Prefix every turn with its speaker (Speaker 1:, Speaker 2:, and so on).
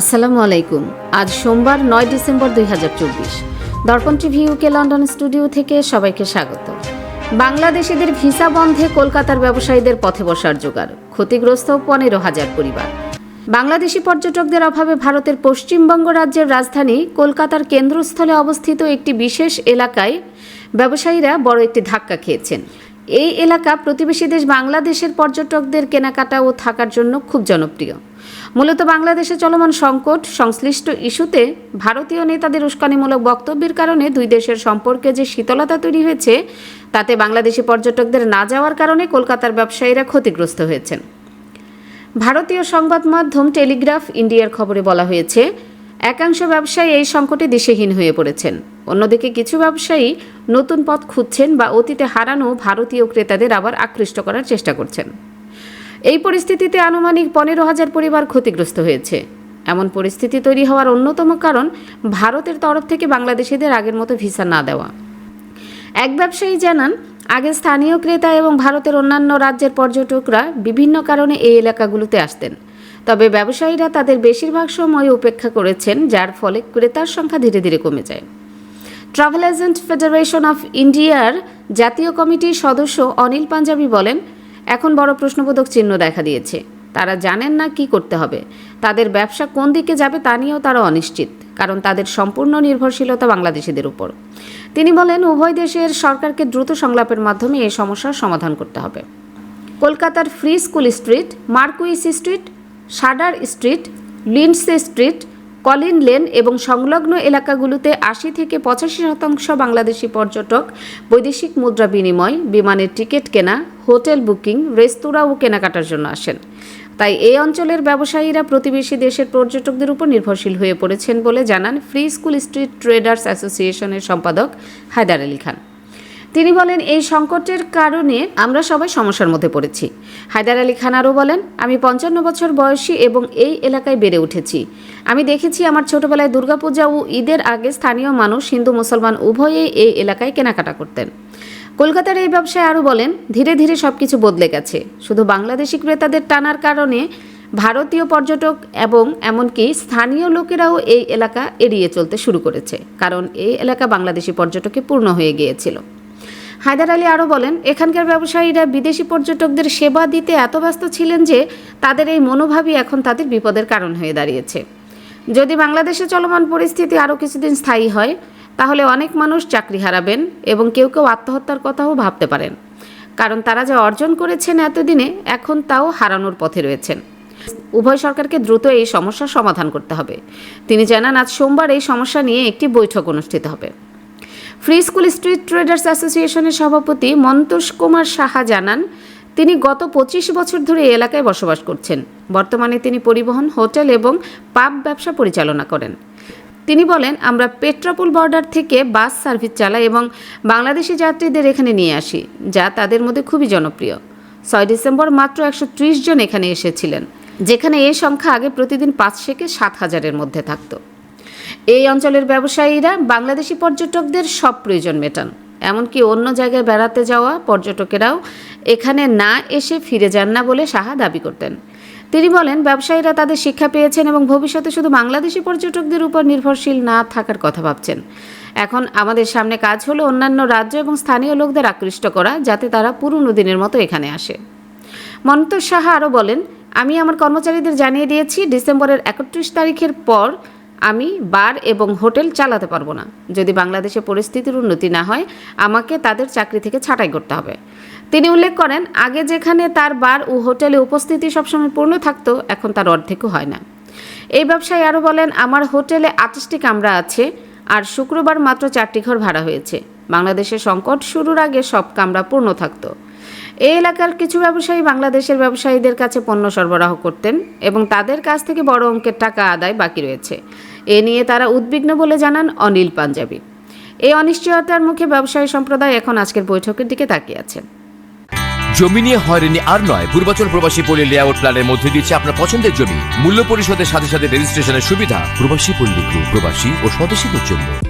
Speaker 1: আসসালামু আলাইকুম। আজ সোমবার, নয় ডিসেম্বর দুই হাজার চব্বিশ। দর্পণ টিভি ইউকে লন্ডন স্টুডিও থেকে সবাইকে স্বাগত। বাংলাদেশিদের ভিসা বন্ধে কলকাতার ব্যবসায়ীদের পথে বসার জোগাড়। ক্ষতিগ্রস্ত পনেরো হাজার পরিবার। বাংলাদেশি পর্যটকদের অভাবে ভারতের পশ্চিমবঙ্গ রাজ্যের রাজধানী কলকাতার কেন্দ্রস্থলে অবস্থিত একটি বিশেষ এলাকায় ব্যবসায়ীরা বড় একটি ধাক্কা খেয়েছেন। এই এলাকা প্রতিবেশী দেশ বাংলাদেশের পর্যটকদের কেনাকাটা ও থাকার জন্য খুব জনপ্রিয়। মূলত বাংলাদেশে চলমান সংকট, সংশ্লিষ্ট ইস্যুতে ভারতীয় নেতাদের উস্কানিমূলক বক্তব্যের কারণে দুই দেশের সম্পর্কে যে শীতলতা তৈরি হয়েছে, তাতে বাংলাদেশি পর্যটকদের না যাওয়ার কারণে কলকাতার ব্যবসায়ীরা ক্ষতিগ্রস্ত হয়েছেন। ভারতীয় সংবাদ মাধ্যম টেলিগ্রাফ ইন্ডিয়ার খবরে বলা হয়েছে, একাংশ ব্যবসায়ী এই সংকটে দিশেহীন হয়ে পড়েছেন। অন্যদিকে কিছু ব্যবসায়ী নতুন পথ খুঁজছেন বা অতীতে হারানো ভারতীয় ক্রেতাদের আবার আকৃষ্ট করার চেষ্টা করছেন। এই পরিস্থিতিতে আনুমানিক পনেরো হাজার পরিবার ক্ষতিগ্রস্ত হয়েছে। এমন পরিস্থিতি তৈরি হওয়ার অন্যতম কারণ ভারতের তরফ থেকে বাংলাদেশিদের আগের মতো ভিসা না দেওয়া। এক ব্যবসায়ী জানান, আগে স্থানীয় ক্রেতা এবং ভারতের অন্যান্য রাজ্যের পর্যটকরা বিভিন্ন কারণে এই এলাকাগুলোতে আসতেন। তবে ব্যবসায়ীরা তাদের বেশিরভাগ সময় উপেক্ষা করেছেন, যার ফলে ক্রেতার সংখ্যা ধীরে ধীরে কমে যায়। ট্রাভেল এজেন্ট ফেডারেশন অফ ইন্ডিয়ার জাতীয় কমিটির সদস্য অনিল পাঞ্জাবি বলেন এখন বড় প্রশ্নবোধক চিহ্ন দেখা দিয়েছে। তারা জানেন না কি করতে হবে। তাদের ব্যবসা কোন দিকে যাবে তা নিয়েও তারা অনিশ্চিত, কারণ তাদের সম্পূর্ণ নির্ভরশীলতা বাংলাদেশিদের উপর। তিনি বলেন, উভয় দেশের সরকারকে দ্রুত সংলাপের মাধ্যমে এই সমস্যার সমাধান করতে হবে। কলকাতার free school street, Marquis street, Sudder street, Lindsay street, Collin lane এবং সংলগ্ন এলাকাগুলোতে আশি থেকে পঁচাশি শতাংশ বাংলাদেশি পর্যটক বৈদেশিক মুদ্রা বিনিময়, বিমানের টিকিট কেনা হোটেল বুকিং, রেস্তোরাঁ ও কেনাকাটার জন্য আসেন। তাই এই অঞ্চলের ব্যবসায়ীরা প্রতিবেশী দেশের পর্যটকদের উপর নির্ভরশীল হয়ে পড়েছেন বলে জানান ফ্রি স্কুল স্ট্রিট ট্রেডার্স অ্যাসোসিয়েশনের সম্পাদক হায়দার আলী খান। তিনি বলেন, এই সংকটের কারণে আমরা সবাই সমস্যার মধ্যে পড়েছি। হায়দার আলী খান আরও বলেন, আমি পঞ্চান্ন বছর বয়সী এবং এই এলাকায় বেড়ে উঠেছি। আমি দেখেছি আমার ছোটবেলায় দুর্গাপূজা ও ঈদের আগে স্থানীয় মানুষ হিন্দু, মুসলমান উভয়েই এই এলাকায় কেনাকাটা করতেন। কলকাতার এই ব্যবসায় আরও বলেন, ধীরে ধীরে সব কিছু বদলে গেছে। শুধু বাংলাদেশি ক্রেতাদের টানার কারণে ভারতীয় পর্যটক এবং এমনকি স্থানীয় লোকেরাও এই এলাকা এড়িয়ে চলতে শুরু করেছে, কারণ এই এলাকা বাংলাদেশি পর্যটকে পূর্ণ হয়ে গিয়েছিল। হায়দার আলী আরও বলেন, এখানকার ব্যবসায়ীরা বিদেশি পর্যটকদের সেবা দিতে এত ব্যস্ত ছিলেন যে তাদের এই মনোভাবই এখন তাদের বিপদের কারণ হয়ে দাঁড়িয়েছে। যদি বাংলাদেশে চলমান পরিস্থিতি আরও কিছুদিন স্থায়ী হয় তাহলে অনেক মানুষ চাকরি হারাবেন এবং কেউ কেউ আত্মহত্যার কথাও ভাবতে পারেন। কারণ তারা যা অর্জন করেছেন এতদিনে এখন তাও হারানোর পথে রয়েছেন। উভয় সরকারকে দ্রুত এই সমস্যার সমাধান করতে হবে। তিনি জানান, আজ সোমবার এই সমস্যা নিয়ে একটি বৈঠক অনুষ্ঠিত হবে। ফ্রি স্কুল স্ট্রিট ট্রেডার্স অ্যাসোসিয়েশনের সভাপতি মন্তোষ কুমার সাহা জানান, তিনি গত পঁচিশ বছর ধরে এলাকায় বসবাস করছেন। বর্তমানে তিনি পরিবহন, হোটেল এবং পাব ব্যবসা পরিচালনা করেন। তিনি বলেন, আমরা পেট্রাপুল বর্ডার থেকে বাস সার্ভিস চালাই এবং বাংলাদেশি যাত্রীদের এখানে নিয়ে আসি, যা তাদের মধ্যে খুবই জনপ্রিয়। ছয় ডিসেম্বর মাত্র একশো ত্রিশ জন এখানে এসেছিলেন, যেখানে এই সংখ্যা আগে প্রতিদিন পাঁচ থেকে সাত হাজারের মধ্যে থাকতো। এই অঞ্চলের ব্যবসায়ীরা বাংলাদেশি পর্যটকদের সব প্রয়োজন মেটান, এমনকি অন্য জায়গায় বেড়াতে যাওয়া পর্যটকেরাও এখানে না এসে ফিরে যান না বলে সাহা দাবি করতেন। তিনি বলেন, ব্যবসায়ীরা তাদের শিক্ষা পেয়েছেন এবং ভবিষ্যতে শুধু বাংলাদেশি পর্যটকদের উপর নির্ভরশীল না থাকার কথা ভাবছেন। এখন আমাদের সামনে কাজ হলো অন্যান্য রাজ্য এবং স্থানীয় লোকদের আকৃষ্ট করা, যাতে তারা পুরনো দিনের মতো এখানে আসে। মন্তোষ সাহা আরও বলেন, আমি আমার কর্মচারীদের জানিয়ে দিয়েছি, ডিসেম্বরের একত্রিশ তারিখের পর আমি বার এবং হোটেল চালাতে পারব না। যদি বাংলাদেশে পরিস্থিতির উন্নতি না হয়, আমাকে তাদের চাকরি থেকে ছাঁটাই করতে হবে। তিনি উল্লেখ করেন, আগে যেখানে তার বার ও হোটেলে উপস্থিতি সবসময় পূর্ণ থাকতো, এখন তার অর্ধেকও হয় না। এই ব্যবসায়ী আরও বলেন, আমার হোটেলে আঠাশটি কামরা আছে আর শুক্রবার মাত্র চারটি ঘর ভাড়া হয়েছে। বাংলাদেশের সংকট শুরুর আগে সব কামরা পূর্ণ থাকতো। এই এলাকার কিছু ব্যবসায়ী বাংলাদেশের ব্যবসায়ীদের কাছে পণ্য সরবরাহ করতেন এবং তাদের কাছ থেকে বড় অঙ্কের টাকা আদায় বাকি রয়েছে। এ নিয়ে তারা উদ্বিগ্ন বলে জানান অনিল পাঞ্জাবি। এই অনিশ্চয়তার মুখে ব্যবসায়ী সম্প্রদায় এখন আজকের বৈঠকের দিকে তাকিয়ে আছেন
Speaker 2: জমি নিয়ে হয়রানি আর নয়, পূর্বাচল প্রবাসী পল্লী লেআউট প্ল্যানের মধ্যে দিচ্ছে আপনার পছন্দের জমি। মূল্য পরিশোধের সাথে সাথে রেজিস্ট্রেশনের সুবিধা। প্রবাসী পল্লী প্রবাসী ও স্বদেশীদের জন্য।